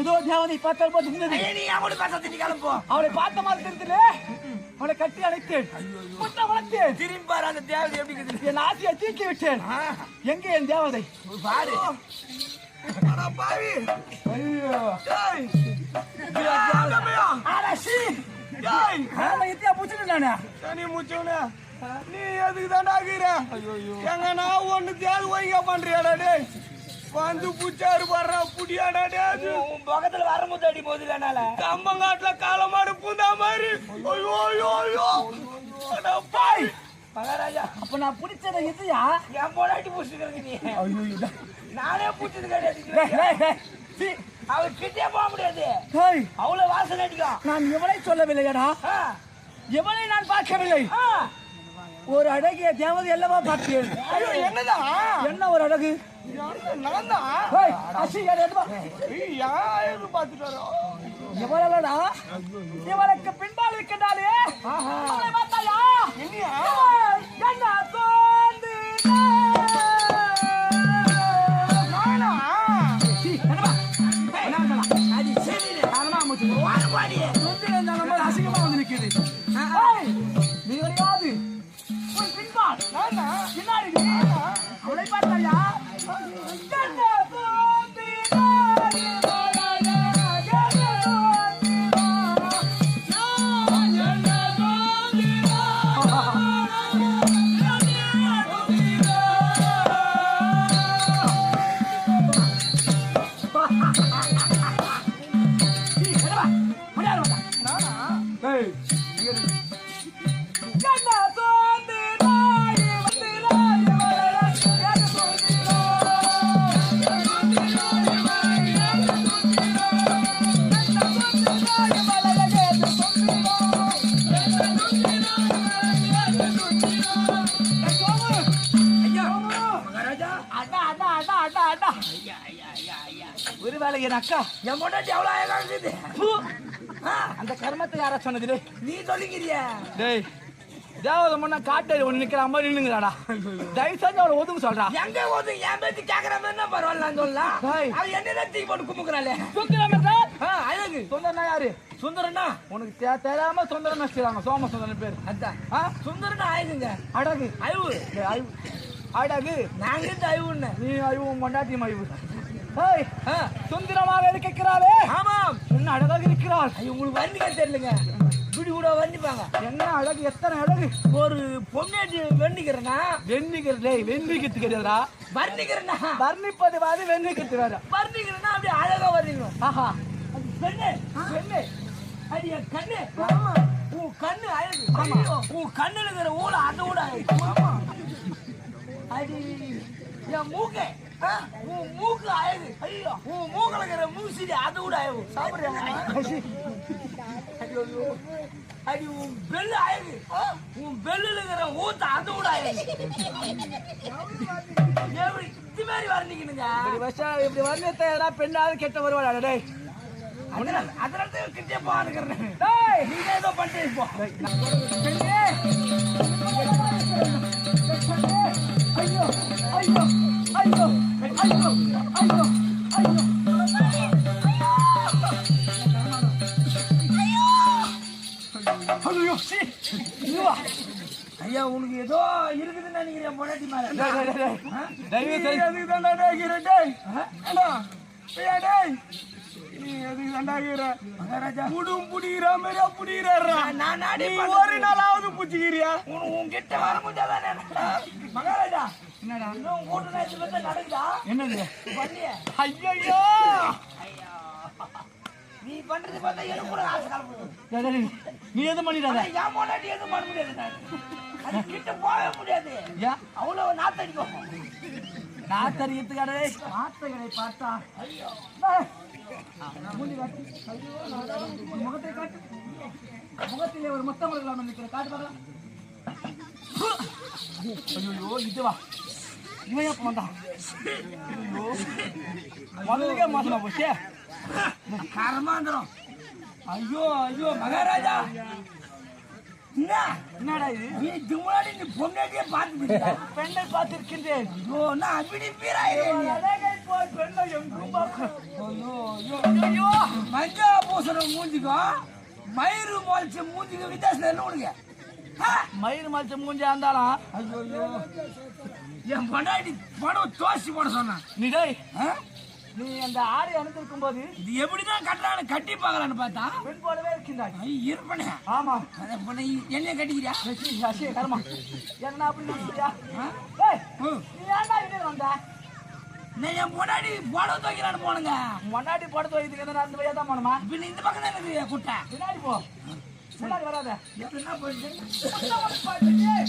ஏதோ தேவதை பார்த்தால் போது இருந்தது நீ அவனோட பேசாத நீ கிளம்போ அவளை பார்த்த மாதிரி தெரிந்தது அவளை கட்டி அணைத்தேன். முட்டை வளர்த்தேன். திரும்பி பாரு அந்த தேவதை எப்படி என் ஆசையை தூக்கி விட்டேன். எங்கே என் தேவதை? பாரு. பாவி. ஐயோ. நீ முச்சவனே நீ எதுக்கு தாண்டா ஆகுற எங்க நான் ஒண்ணு தேவை வைங்க பண்றியாடா டேய். வந்து புச்சாரு வர்ற புடியாடா டேய் உன் பக்கத்துல வரும்போது அடி போது வேணால கம்பங்காட்டுல காலமாடு பூந்தா மாதிரி. ஐயோ ஐயோ ஐயோ. பாய். மகாராஜா அப்ப நான் பிடிச்சத இத்தியா என் பொடாட்டி பூசிக்கிறதுக்கு நீ. ஐயோ நானே பூச்சது டேய், கிடையாது. அவர் கிட்டே போக முடியாது. டேய், அவ்வளவு வாசனை அடிக்கும். நான் எவளை சொல்லவில்லையடா. ஆ, எவளை நான் பார்க்கவில்லை. ஒரு அழகிய தேவதை அல்லவா பார்த்தேன் என்ன ஒரு அழகு? இவளுக்கு பின்பால் ஏய், என்ன பண்ணலாம்? அது சரி அக்கா என் பொண்டாட்டி எவ்வளவு அழகா இருக்குது. அந்த கர்மத்தை யாரா சொன்னது நீ சொல்லிக்கிறியா? டேய் தேவதை முன்ன காட்டு ஒண்ணு நிக்கிற மாதிரி நின்னுங்கடா தயவு செஞ்சு அவளை ஒதுங்க சொல்றா. எங்க போது என் பேச்சு கேக்குற மாதிரி பரவாயில்ல சொல்லலாம் டேய். அவ என்ன தூக்கி போட்டு குமுக்குறாளே சுந்தரம் ஆ, அழகு. சுந்தரனா யாரு? சுந்தரனா? உனக்கு தே- தெரியாம சுந்தரம் வச்சுக்கிறாங்க சோம சுந்தரன் பேர். அதான்? சுந்தரனா அழகுங்க. அழகு அழிவு. டேய், அழகு அழகு நாங்க இருந்து அழிவுன்னு. நீ அழிவு கொண்டாட்டியும் அழிவு. சுந்தரமாக இருக்கிறாளே. ஆமாம். என்ன அழகாக இருக்கிறாள். ஐயோ, உங்களுக்கு வண்டிக்க தெரியலங்க. இப்படி கூட வண்டிப்பாங்க. என்ன அழகு எத்தனை அழகு. ஒரு பொண்ணாட்டி வெண்டிக்கிறேன்னா வெண்ணிக்கிறது வெண்ணிக்கிறது கிடையாதுடா வர்ணிக்கிறேன்னா வர்ணிப்பது வாது வெண்ணிக்கிறது வேற. வர்ணிக்கிறேன்னா அப்படியே அழகா வர்றீங்க ஆஹா. அது பெண்ணு பெண்ணு. என் கண்ணு. உன் கண்ணு அழகு. ஐயோ, உன் கண்ணுல இருக்கிற ஊழ அதை அழகு அது என் மூக்கு. உன் மூக்கு அழகு. ஐயோ உன் மூக்குல இருக்கிற மூசிடி அதை சாப்பிடுறாங்க ஐயோ, ஐயோ. அடி உன் பெல்லு ஆ, உன் பெல்லுல இருக்கிற ஊத்த அதை விட அழகு. எப்படி இது மாதிரி வர்ணிக்கணுங்க? இப்படி வர்ணித்த பெண்ணாவது கெட்ட வருவாடா டேய். அதனால தான் கிட்டே போகிறேன் நீங்க ஏதோ பண்ணிட்டு இப்போ? தயவு எதுக்கு தாண்டா டேய் அண்ணா, ஐயா டேய். நீ எதுக்கு தாண்டா இருக்கிற மகாராஜா புடும் புடிக்கிற மாதிரியா புடிக்கிறாரா நான் நாடி ஒரு நாளாவது புடிச்சிக்கிறியா? உன் உன்கிட்ட வர முடியாதானே மகாராஜா. என்னடா? இன்னும் கூட்டு நேரத்துல வந்து நடக்குதா? என்னது? பண்ணிய ஐயோ. நீ பண்றது பார்த்தா எனக்கு கூட ஆசை கலப்புது டேய், டேய், நீ எது பண்ணிடாத. என் பொண்டாட்டி எதுவும் பண்ண முடியாது அது கிட்ட போகவே முடியாது. அவ்வளவு நாத்தடிக்கும். நாத்தறியத்துக்காடே வார்த்தைகளை பார்த்தா ஐயோ. முகத்தை காட்டு. முகத்திலே ஒரு முத்தம் கொடுக்கலாம் நினைக்கிற காட்டு பார்க்கலாம். ஐயோ இதுவா இவன் எப்ப வந்தான் ஐயோ முதலுக்கே மோசமா போச்சே. கர்மாந்திரம். ஐயோ ஐயோ மகாராஜா. என்னடா இது? இதுக்கு முன்னாடி நீ பொண்டாட்டியே பார்த்துக்கிட்டியா? பெண்ணை பார்த்திருக்கின்றேன். ஐயோ நான் அப்படி மஞ்சா பூசண மூஞ்சிக்கும் மயிறு மொழிச்ச மூஞ்சிக்கும் வித்தியாசம் என்ன உனக்கு? ஆ? மயிர் மச்ச மூஞ்சியா இருந்தாலும் என் பொண்டாட்டி படம் தோசி போட சொன்னான். நீ? நீ அந்த ஆடை அணிந்திருக்கும் போது இது எப்படிதான் கட்டுறான்னு கட்டி பார்க்கலான்னு பார்த்தா? பெண் போலவே இருக்கின்றாய். இருப்பனே. ஆமா. பண்ண என்னைய கட்டிக்கிறியா? அசிய கர்மா. என்ன அப்படி நினைச்சியா. நீ ஏன்டா வந்த? நான் என் பொண்டாட்டி புடவை துவைக்கிறான்னு போனுங்க. முன்னாடி வைத்துக்கு எந்த நடந்து போய் தான் போனோமா பின்ன இந்த பக்கம் தான் எனக்கு குட்டை. பின்னாடி போ. முன்னாடி வராத. எப்படின்னா போயிட்டு டேய்,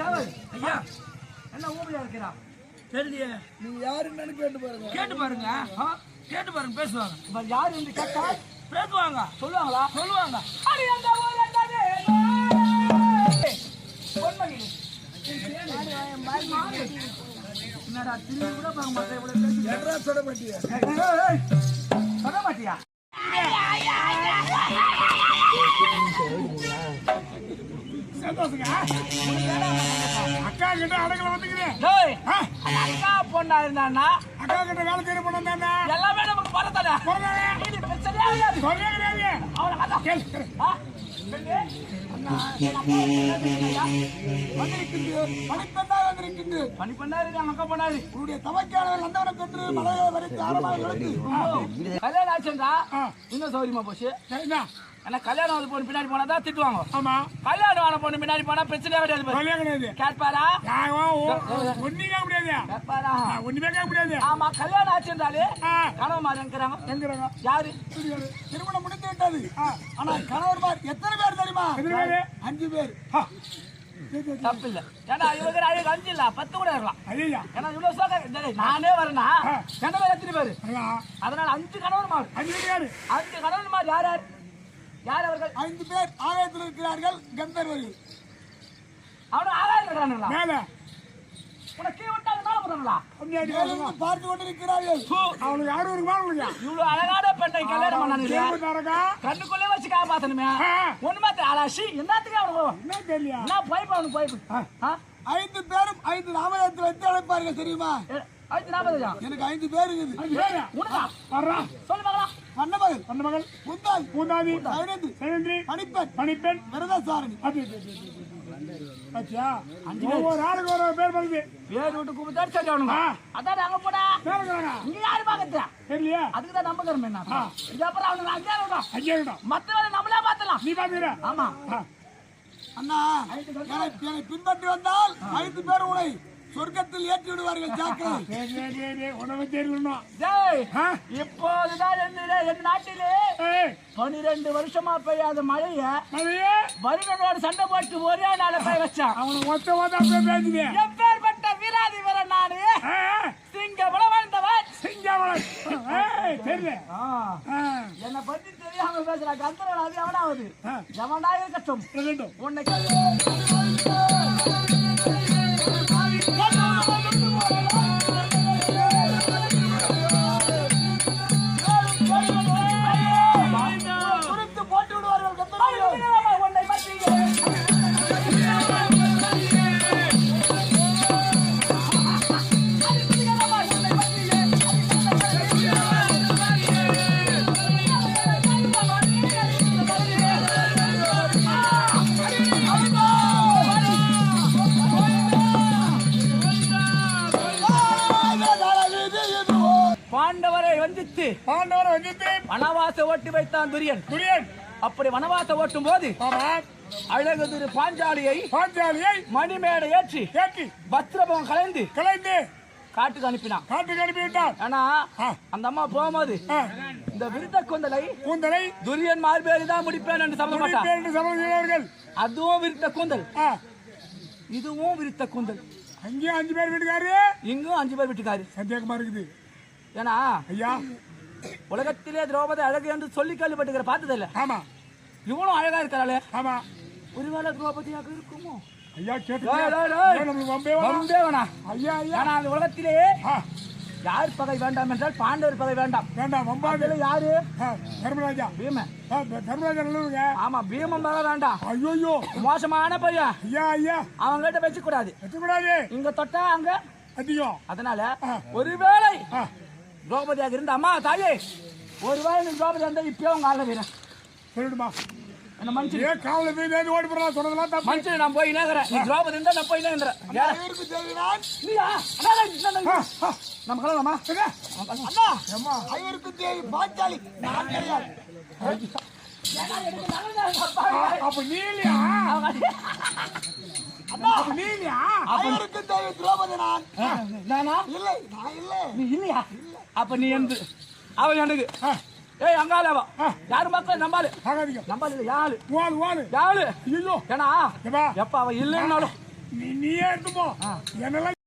டேய், ஐயா என்ன ஊமையா இருக்கிறா தெரியலையே. நீ யாருன்னு கேட்டு பாருங்க. கேட்டு பாருங்க? கேட்டு பாருங்க பேசுவாங்க. இப்ப யாரு என்று கேட்டா பேசுவாங்க. சொல்லுவாங்களா? சொல்லுவாங்க. அடி அந்த ஊர்? ஏய், பொன்மணி. என்னடா திரும்பி கூட பார்க்க மாட்டேன் இவ்வளவு பேசி சொல்ல மாட்டியா? சந்தோஷங்க அக்கா கிட்ட அடக்கல வந்துக்கிறேன் டேய் அக்கா பொண்ணா இருந்தான்னா அக்கா கிட்ட வேலை செய்யற பொண்ணு தானே எல்லாமே நமக்கு பரத்தானே கல்யாணம் ஆச்சுடா. இன்னும் சௌரியமா போச்சு? சரிண்ணா. ஏன்னா கல்யாணம் ஆன பொண்ணு பின்னாடி போனா தான் திட்டுவாங்க. ஆமா. கல்யாணம் ஆன பொண்ணு பின்னாடி போனா பிரச்சனையே கிடையாது. சொல்லே கிடையாது. கேட்பாரா? ஒன்னுமே கேட்க முடியாது. கேட்பாரா? ஒண்ணுமே கேட்க முடியாது. ஆமா கல்யாணம் ஆச்சுன்றாலே ஆ, கனவு மாதிரி இருக்கிறாங்க எங்கிறாங்க யாரு? திருமணம் முடிந்து விட்டது. ஆனா கணவர்மார் எத்தனை பேர் தெரியுமா? எத்தனை பேர்? அஞ்சு பேர். தப்பு இல்ல ஏன்னா இவங்க அழகு அஞ்சு இல்ல பத்து கூட இருக்கலாம். ஏன்னா இவ்வளவு சோக நானே வரேன்னா கணவர் எத்தனை பேரு? அதனால அஞ்சு கணவர் மாறு. அஞ்சு கணவர் மாறு யார் யார்? யார் அவர்கள்? ஐந்து பேர் ஆலயத்தில் இருக்கிறார்கள் கந்தர்வர்கள் அவனும் ஆதாரம் இருக்கிறானுங்களா மேல. உனக்கு கீழே விட்டு மேல போறாங்களா பார்த்து கொண்டிருக்கிறார்கள். அவனுக்கு யாரும் இருக்குமா உங்களுக்கு இவ்வளவு அழகான பெண்ணை கல்யாணம் கேள்விக்காரக்கா கண்ணுக்குள்ளே வச்சு காப்பாத்தணுமே. ஒண்ணுமா அலாசி என்னத்துக்கு அவனுக்கு? என்ன தெரியல என்ன போய் அவனுக்கு ஆ. ஐந்து பேரும் ஐந்து நாமதத்தை வைத்து அழைப்பார்கள் தெரியுமா? ஐந்து நாற்பது எனக்கு ஐந்து பேர் இருக்குது. சொல்லு பார்க்கலாம். வண்ணமகள் வண்ணமகள் பூந்தாதி பூந்தாதி சைனந்தி சைனந்தி பணிப்பெண் பணிப்பெண் விரதசாரணி. அது அச்சா ஒவ்வொரு ஆளுக்கு ஒரு பேர் வருது பேர் விட்டு கூப்பிட்டு சரி அவனுங்க. அதான் அங்க போடா. இங்க யாரு பாக்கத்துல தெரியலையா. அதுக்கு தான் நம்ம தரமே என்ன? இது அப்புறம் அவனுக்கு விடும் மத்த வேலை நம்மளே பாத்துலாம் நீ பாத்துக்கிற ஆமா. அண்ணா என்னை பின்பற்றி வந்தால் ஐந்து பேர் உனை சொர்க்கத்தில் ஏற்றி விடுவார்கள் ஜாக்கிரதை. உணவு ஆ? இப்போதுதான் என் நாட்டிலே பனிரெண்டு வருஷமா பெய்யாத மழைய வருடனோட சண்டை போட்டு ஒரே நாள போய் வச்சான். அவனை மொத்த மொத்த பேசுதே. எப்பேற்பட்ட வீராதி வீர நாடு ஆ, சிங்க பல வாழ்ந்தவன். செஞ்சவளை. ஏய், தெரியல. என்னை பத்தி தெரியாம பேசுற கந்தரன் அது எவனாவது இருக்கட்டும். உன்னை வஞ்சித்து, வனவாச ஓட்டி வைத்தான் துரியன். துரியன், அப்படி வனவாச ஓட்டும் போது அழகு திரு பாஞ்சாலியை பாஞ்சாலியை மணிமேடை ஏற்றி ஏற்றி, பத்திரபம் கலைந்து கலைந்து, காட்டுக்கு அனுப்பினான். காட்டுக்கு அனுப்பி விட்டார். ஆனா. அந்த அம்மா போகும்போது இந்த விருத்த கொந்தலை கூந்தலை துரியன் மார்பேறி தான் முடிப்பேன் என்று செய்தார்கள். அதுவும் விருத்த கூந்தல். இதுவும் விருத்த கூந்தல். அங்கேயும் அஞ்சு பேர் வீட்டுக்காரு? இங்கும் அஞ்சு பேர் விட்டுக்காரு. சந்தேகமா இருக்குது. ஏன்னா ஐயா. உலகத்திலே திரௌபதி அழகு என்று சொல்லி கேள்விப்பட்டுக்கிற பார்த்ததில்ல ஆமா. இவனும் அழகா இருக்கிறாளே. ஆமா. ஒருவேளை திரௌபதியாக இருக்குமோ? ஐயா கேட்டு உலகத்திலே யார் பகை வேண்டாம் என்றால் பாண்டவர் பகை வேண்டாம். வேண்டாம் வம்பாது அதுல யாரு? தர்மராஜா. பீமன் தர்மராஜா நல்லவங்க ஆமா பீமன் பகை வேண்டாம். ஐயோ மோசமான பையன். ஐயா ஐயா. அவங்க கிட்ட வச்சு கூடாது வச்சுக்கூடாது இங்க தொட்டா அங்க. அதிகம் அதனால ஒருவேளை திரௌபதியாக இருந்த அம்மா தாயே ஒருவேளை நீ திரௌபதி இருந்தா இப்பயே உங்க ஆள வீரன். சொல்லிடுமா என்ன மனுஷன் ஏன் காவல போய் ஓடி போறா சொன்னதெல்லாம் தப்பு. மனுஷன் நான் போய் நேக்கிறேன் நீ திரௌபதி இருந்தா நான் போய் நேக்கிறேன் நீயா? அண்ணா, அண்ணா, அண்ணா, அண்ணா. நம்ம கிளம்பலாமா அண்ணா. ஐவருக்கு தேவை பாஞ்சாலி. நான் கிடையாது. அப்பா. அப்ப நீ இல்லையா? அண்ணா அப்ப நீ இல்லையா ஐவருக்கு தேவை திரௌபதி நான். நானா? இல்லை நான் இல்லை. நீ இல்லையா? அப்ப நீ எந்த அவன் எனக்கு. ஏய் அங்கால அவன் யாரு மக்கள்? நம்பாலு நம்பாலு இல்ல யாரு வாழு யாரு ஐயோ. ஏன்னா எப்ப? அவன் இல்லைன்னாலும். நீ நீயே எடுத்துப்போ என்னெல்லாம்